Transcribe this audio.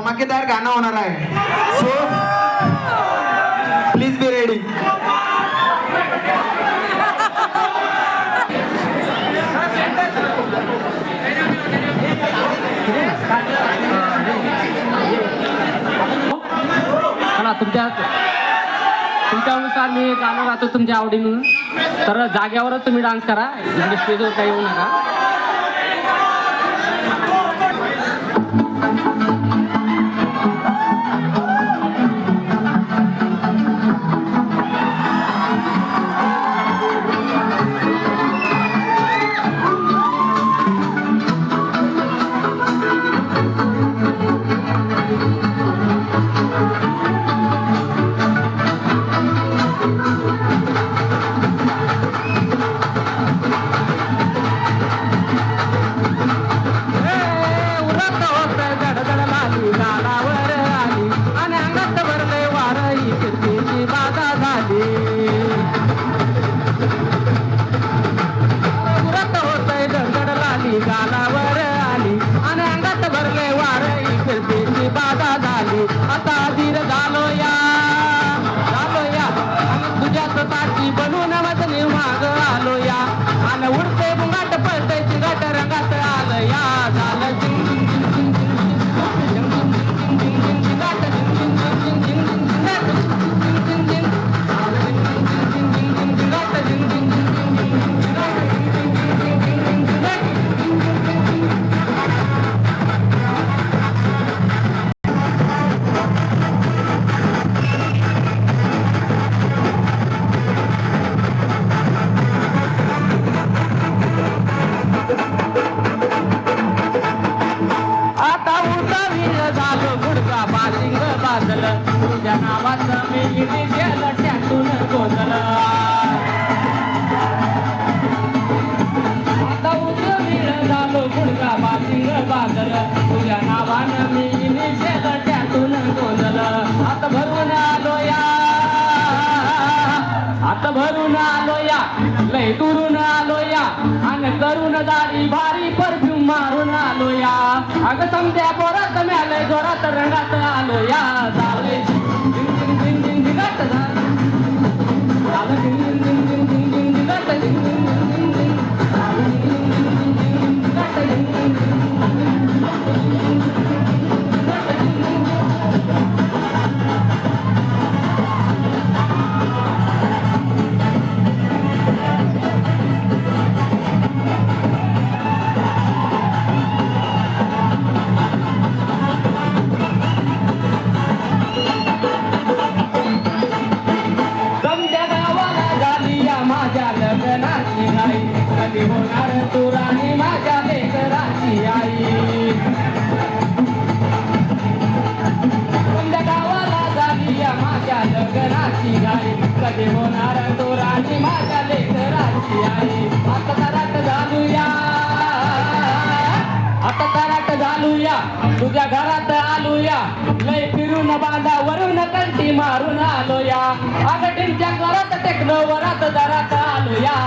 धमाकेदार गाणं होणार आहे. सो प्लीज बी रेडी तुमच्या तुमच्यानुसार मी गाणं गातो तुमच्या आवडीनं. तर जाग्यावरच तुम्ही डान्स करा. म्हणजे स्टेजवर काही येऊ नका. लाली आली. आणि अंगात भरले आता वीर झालो गुडका बासिंग बाजल तुझ्या नावाचं मी किती गेल त्यातून गोंधळ आता उठा वीर झालो गुडगा बासिंग बाजल तुझ्या नावानं मी इथे गेलं त्यातून गोंधळ आता भरून आलो या आता भरून आलो या लय दुरून आलो या आणि करून दारी भारी पण मारून आलो या अग समजा पोरात म्यालय जोरात रंगात आलो या माझ्या लग्नाची आई कधी होणार तो राणी माझ्या लेकराची आई. आता तराट घालूया आता तराट घालूया तुझ्या घरात आलूया. लय फिरून बांधा वरून कंटी मारून आलोया. अगटींच्या घरात टेकलो वरात दरात आलो या